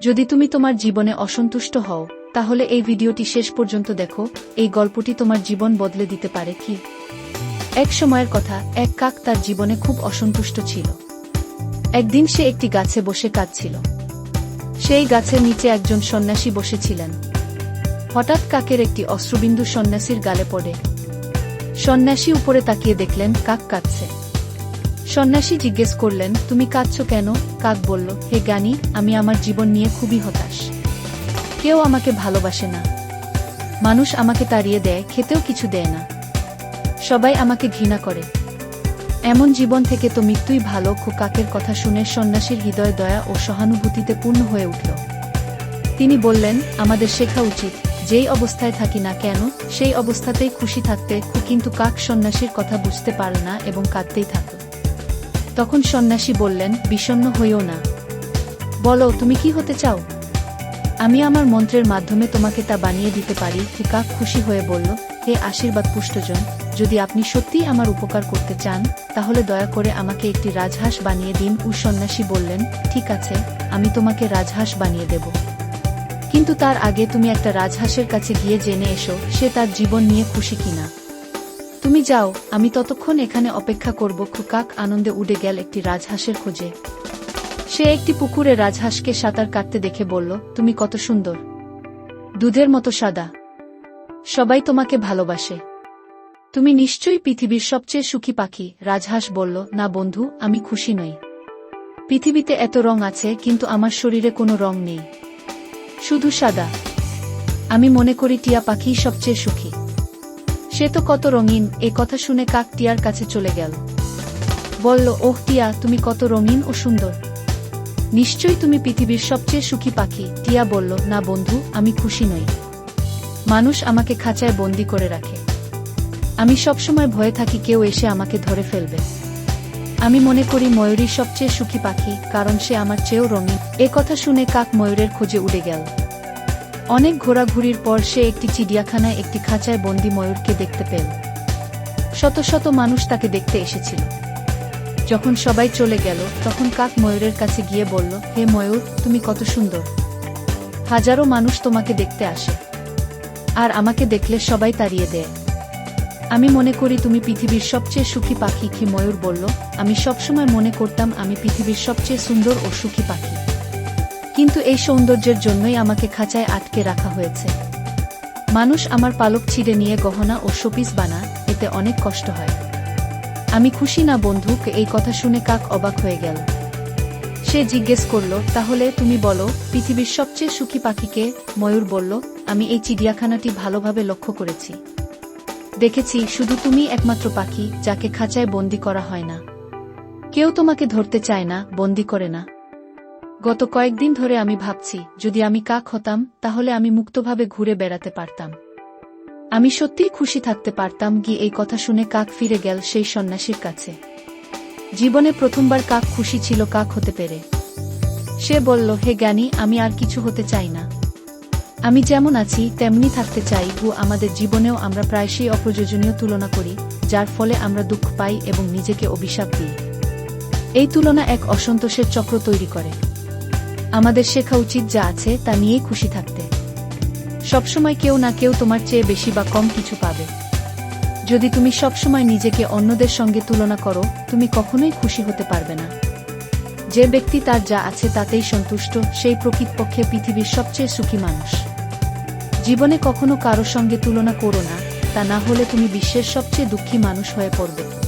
যদি তুমি তোমার জীবনে অসন্তুষ্ট হও, তাহলে এই ভিডিওটি শেষ পর্যন্ত দেখো, এই গল্পটি তোমার জীবন বদলে দিতে পারে কি? এক সময়ের কথা, এক কাক তার জীবনে খুব অসন্তুষ্ট ছিল। একদিন সে একটি গাছে বসে কাঁদছিল। সেই গাছের নিচে একজন সন্ন্যাসী বসেছিলেন। হঠাৎ কাকের একটি অশ্রুবিন্দু সন্ন্যাসীর গালে পড়ে। সন্ন্যাসী উপরে তাকিয়ে দেখলেন, কাক কাঁদছে। সন্ন্যাসী জিজ্ঞেস করলেন, তুমি কাঁদছ কেন? কাক বলল, হে জ্ঞানী, আমি আমার জীবন নিয়ে খুবই হতাশ। কেউ আমাকে ভালোবাসে না। মানুষ আমাকে তাড়িয়ে দেয়, খেতেও কিছু দেয় না। সবাই আমাকে ঘৃণা করে। এমন জীবন থেকে তো মৃত্যুই ভালো, খো কাকের কথা শুনে সন্ন্যাসীর হৃদয় দয়া ও সহানুভূতিতে পূর্ণ হয়ে উঠল। তিনি বললেন, আমাদের শেখা উচিত, যেই অবস্থায় থাকি না কেন, সেই অবস্থাতেই খুশি থাকতে কিন্তু কাক সন্ন্যাসীর কথা বুঝতে পারল না এবং কাঁদতেই থাকল তখন সন্ন্যাসী বললেন, বিষণ্ণ হইও না। বলো, তুমি কি হতে চাও? আমি আমার মন্ত্রের মাধ্যমে তোমাকে তা বানিয়ে দিতে পারি কাক খুশি হয়ে বলল, হে আশীর্বাদ পুষ্টজন, যদি আপনি সত্যিই আমার উপকার করতে চান, তাহলে দয়া করে আমাকে একটি রাজহাঁস বানিয়ে দিন। উ সন্ন্যাসী বললেন, ঠিক আছে, আমি তোমাকে রাজহাঁস বানিয়ে দেব। কিন্তু তার আগে তুমি একটা রাজহাঁসের কাছে গিয়ে জেনে এসো, সে তার জীবন নিয়ে খুশি কিনা। তুমি যাও, আমি ততক্ষণ এখানে অপেক্ষা করব। খুকাক আনন্দে উড়ে গেল একটি রাজহাঁসের খোঁজে। সে একটি পুকুরে রাজহাঁসকে সাঁতার কাটতে দেখে বলল, তুমি কত সুন্দর। দুধের মতো সাদা। সবাই তোমাকে ভালোবাসে। তুমি নিশ্চয়ই পৃথিবীর সবচেয়ে সুখী পাখি। রাজহাঁস বলল, না বন্ধু, আমি খুশি নই। পৃথিবীতে এত রং আছে, কিন্তু আমার শরীরে কোনো রং নেই। শুধু সাদা। আমি মনে করি টিয়া পাখি সবচেয়ে সুখী। সে তো কত রঙিন, এ কথা শুনে কাক টিয়ার কাছে চলে গেল। বলল, ওহ টিয়া, তুমি কত রঙিন ও সুন্দর। নিশ্চয়ই তুমি পৃথিবীর সবচেয়ে সুখী পাখি। টিয়া বলল, না বন্ধু, আমি খুশি নই। মানুষ আমাকে খাঁচায় বন্দি করে রাখে। আমি সবসময় ভয়ে থাকি কেউ এসে আমাকে ধরে ফেলবে। আমি মনে করি ময়ূরী সবচেয়ে সুখী পাখি, কারণ সে আমার চেয়েও রঙিন। এ কথা শুনে কাক ময়ূরের খোঁজে উড়ে গেল। অনেক ঘোরাঘুরির পর সে একটি চিড়িয়াখানায় একটি খাঁচায় বন্দি ময়ূরকে দেখতে পেল। শত শত মানুষ তাকে দেখতে এসেছিল। যখন সবাই চলে গেল, তখন কাক ময়ূরের কাছে গিয়ে বলল, হে ময়ূর, তুমি কত সুন্দর। হাজারো মানুষ তোমাকে দেখতে আসে। আর আমাকে দেখলে সবাই তাড়িয়ে দেয়। আমি মনে করি তুমি পৃথিবীর সবচেয়ে সুখী পাখি, কি ময়ূর বলল। আমি সবসময় মনে করতাম আমি পৃথিবীর সবচেয়ে সুন্দর ও সুখী পাখি। কিন্তু এই সৌন্দর্যের জন্যই আমাকে খাঁচায় আটকে রাখা হয়েছে। মানুষ আমার পালক ছিঁড়ে নিয়ে গহনা ও শোপিস বানা এতে অনেক কষ্ট হয়। আমি খুশি না বন্ধুক এই কথা শুনে কাক অবাক হয়ে গেল। সে জিজ্ঞেস করল, তাহলে তুমি বলো, পৃথিবীর সবচেয়ে সুখী পাখিকে? ময়ূর বলল, আমি এই চিড়িয়াখানাটি ভালোভাবে লক্ষ্য করেছি। দেখেছি, শুধু তুমি একমাত্র পাখি, যাকে খাঁচায় বন্দি করা হয় না। কেউ তোমাকে ধরতে চায় না, বন্দি করে না। গত কয়েকদিন ধরে আমি ভাবছি, যদি আমি কাক হতাম, তাহলে আমি মুক্তভাবে ঘুরে বেড়াতে পারতাম। আমি সত্যিই খুশি থাকতে পারতাম গিয়ে এই কথা শুনে কাক ফিরে গেল সেই সন্ন্যাসীর কাছে। জীবনে প্রথমবার কাক খুশি ছিল কাক হতে পেরে। সে বলল, হে জ্ঞানী, আমি আর কিছু হতে চাই না। আমি যেমন আছি, তেমনি থাকতে চাই গু, আমাদের জীবনেও আমরা প্রায়শই অপ্রয়োজনীয় তুলনা করি, যার ফলে আমরা দুঃখ পাই এবং নিজেকে অভিশাপ দিই। এই তুলনা এক অসন্তোষের চক্র তৈরি করে। আমাদের শেখা উচিত যা আছে তা নিয়েই খুশি থাকতে। সবসময় কেউ না কেউ তোমার চেয়ে বেশি বা কম কিছু পাবে। যদি তুমি সবসময় নিজেকে অন্যদের সঙ্গে তুলনা করো, তুমি কখনোই খুশি হতে পারবে না। যে ব্যক্তি তার যা আছে তাতেই সন্তুষ্ট, সেই প্রকৃতপক্ষে পৃথিবীর সবচেয়ে সুখী মানুষ। জীবনে কখনো কারও সঙ্গে তুলনা করো না, তা না হলে তুমি বিশ্বের সবচেয়ে দুঃখী মানুষ হয়ে পড়বে।